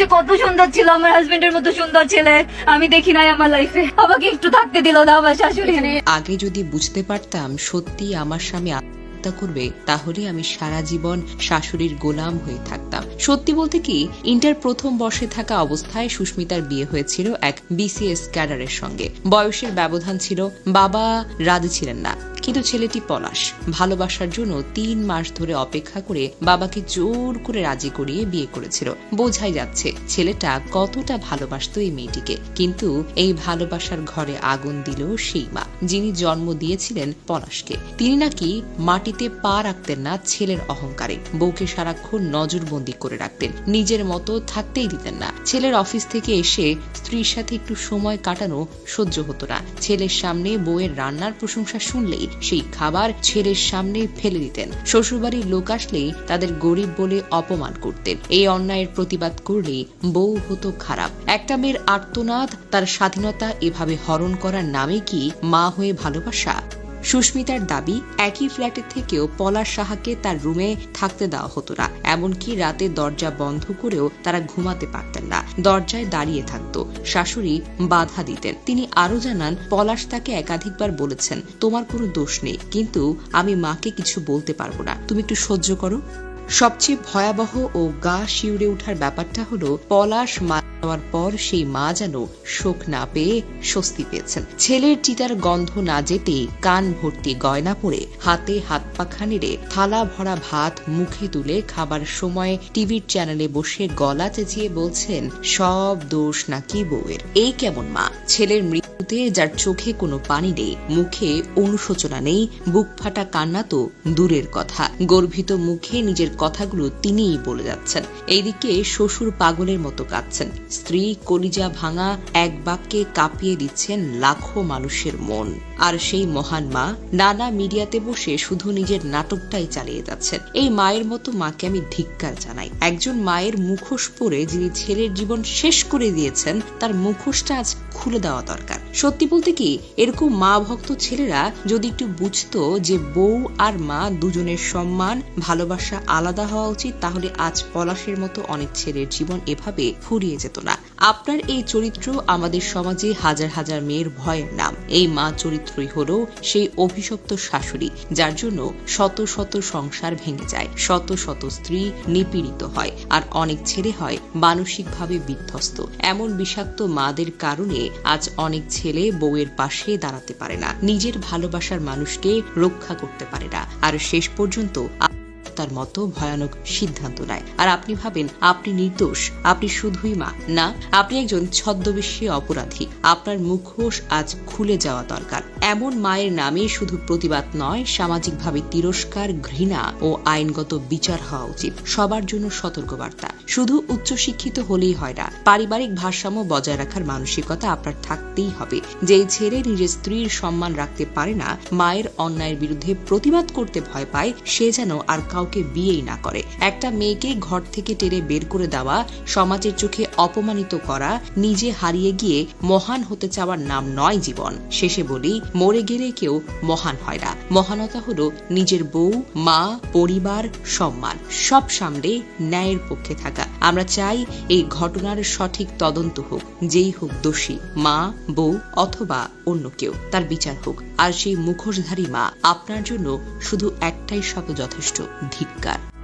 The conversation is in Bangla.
যে কত সুন্দর ছিল, আমার হাজবেন্ডের মতো সুন্দর ছেলে। আমি দেখি নাই আমার লাইফে আমাকে একটু থাকতে দিল না আমার শাশুড়ি। আগে যদি বুঝতে পারতাম সত্যি আমার স্বামী আত্মহত্যা করবে, তাহলে আমি সারা জীবন শাশুড়ির গোলাম হয়ে থাকতাম। সত্যি বলতে কি, ইন্টার প্রথম বর্ষে থাকা অবস্থায় সুস্মিতার বিয়ে হয়েছিল এক বিসিএস ক্যাডারের সঙ্গে। বয়সের ব্যবধান ছিল, বাবা রাজি ছিলেন না। কিন্তু ছেলেটি পলাশ। ভালোবাসার জন্য তিন মাস ধরে অপেক্ষা করে বাবাকে জোর করে রাজি করিয়ে বিয়ে করেছিল। বোঝাই যাচ্ছে, ছেলেটা কতটা ভালোবাসতো এই মেয়েটিকে। কিন্তু এই ভালোবাসার ঘরে আগুন দিল সেই মা, যিনি জন্ম দিয়েছিলেন পলাশকে। তিনি নাকি মাটিতে পা রাখতেন না ছেলের অহংকারে। বউকে সারাক্ষণ নজরবন্দি করে রাখতেন। নিজের মতো থাকতেই দিতেন না। ছেলের অফিস থেকে এসে স্ত্রীর সাথে একটু সময় কাটানো সহ্য হতো না। ছেলের সামনে বউয়ের রান্নার প্রশংসা শুনলেই সেই খাবার ছেলের সামনে ফেলে দিতেন। শ্বশুরবাড়ির লোক আসলেই তাদের গরিব বলে অপমান করতেন। এই অন্যায়ের প্রতিবাদ করলেই বউ হতো খারাপ। একটা মেয়ের আর্তনাদ, তার স্বাধীনতা এভাবে হরণ করার নামে কি মা হয়ে ভালোবাসা? সুস্মিতার দাবি, একই ফ্ল্যাটের থেকেও পলাশ সাহাকে তার রুমে থাকতে দেওয়া হতো না। এমনকি রাতে দরজা বন্ধ করেও তারা ঘুমাতে পারতেন না। দরজায় দাঁড়িয়ে থাকত। শাশুড়ি বাধা দিতেন। তিনি আরও জানান, পলাশ তাকে একাধিকবার বলেছেন, তোমার কোনো দোষ নেই। কিন্তু আমি মাকে কিছু বলতে পারব না। তুমি একটু সহ্য করো। সবচেয়ে ভয়াবহ ও গা শিউরে ওঠার ব্যাপারটা হলো, পলাশ মারা যাওয়ার পর সেই মা যেন শোক না পেয়ে স্বস্তি পেয়েছেন। ছেলের চিতার গন্ধ না যেতে কান ভর্তি গয়না পরে হাতে হাত পাখা নেড়ে থালা ভরা ভাত মুখে তুলে খাবার সময় টিভির চ্যানেলে বসে গলা চেঁচিয়ে বলছেন, সব দোষ নাকি বউয়ের? এই কেমন মা? ছেলের মৃত্যুতে যার চোখে কোনো পানি নেই, মুখে অনুশোচনা নেই, বুক ফাটা কান্না তো দূরের কথা। গর্ভিত মুখে নিজের কথাগুলো তিনিই বলে যাচ্ছেন। এইদিকে শ্বশুর পাগলের মতো কাঁদছেন। স্ত্রী কলিজা ভাঙা এক বাক্যে কাঁপিয়ে দিচ্ছেন লাখো মানুষের মন। আর সেই মহান মা নানা মিডিয়াতে বসে শুধু নিজের নাটকটাই চালিয়ে যাচ্ছেন। এই মায়ের মতো মাকে আমি ধিক্কার জানাই। একজন মায়ের মুখোশ পরে যিনি ছেলের জীবন শেষ করে দিয়েছেন, তার মুখোশটা আজ খুলে দেওয়া দরকার। সত্যি বলতে কি, এরকম মা ভক্ত ছেলেরা যদি একটু বুঝতো যে বউ আর মা দুজনের সম্মান, ভালোবাসা আলাদা হওয়া উচিত, তাহলে আজ পলাশের মতো অনেক ছেলের জীবন এভাবে ফুরিয়ে যেত না। আপনার এই চরিত্র আমাদের সমাজে হাজার হাজার মেয়ের ভয়ের নাম। এই মা চরিত্রই হলো সেই অভিশপ্ত শাশুড়ি, যার জন্য শত শত সংসার ভেঙে যায়, শত শত স্ত্রী নিপীড়িত হয়, আর অনেক ছেলে হয় মানসিকভাবে বিধ্বস্ত। এমন বিষাক্ত মাদের কারণে আজ অনেক ছেলে বউয়ের পাশে দাঁড়াতে পারে না, নিজের ভালোবাসার মানুষকে রক্ষা করতে পারে না। আর শেষ পর্যন্ত তার মতো ভয়ানক সিদ্ধান্ত নেয়। আর আপনি ভাবেন, আপনি নির্দোষ, আপনি শুধুই মা। না, আপনি একজন ছদ্মবেশী অপরাধী। আপনার মুখোশ আজ খুলে যাওয়া দরকার। এমন মায়ের নামে শুধু প্রতিবাদ নয়, সামাজিকভাবে তিরস্কার, ঘৃণা ও আইনগত বিচার হওয়া উচিত। সবার জন্য সতর্কবার্তা। শুধু উচ্চশিক্ষিত হলেই হয় না, পারিবারিক ভারসাম্য বজায় রাখার মানসিকতা আপনার থাকতেই হবে। যেই ছেলে নিজের স্ত্রীর সম্মান রাখতে পারে না, মায়ের অন্যায়ের বিরুদ্ধে প্রতিবাদ করতে ভয় পায়, সে যেন আর কাউকে বিয়েই না করে। একটা মেয়েকে ঘর থেকে টেনে বের করে দেওয়া, সমাজের চোখে অপমানিত করা, নিজে হারিয়ে গিয়ে মহান হতে চাওয়ার নাম নয় জীবন। শেষে বলি, মরে গেলে কেউ মহান হয় না। মহানতা হলো নিজের বউ, মা, পরিবার, সম্মান। সব সামনে ন্যায়ের পক্ষে থাকা। আমরা চাই এই ঘটনার সঠিক তদন্ত হোক, যেই হোক দোষী, মা, বউ অথবা অন্য কেউ, তার বিচার হোক। আর সেই মুখোশধারী মা, আপনার জন্য শুধু একটাই শত যথেষ্ট, ধিক্কার।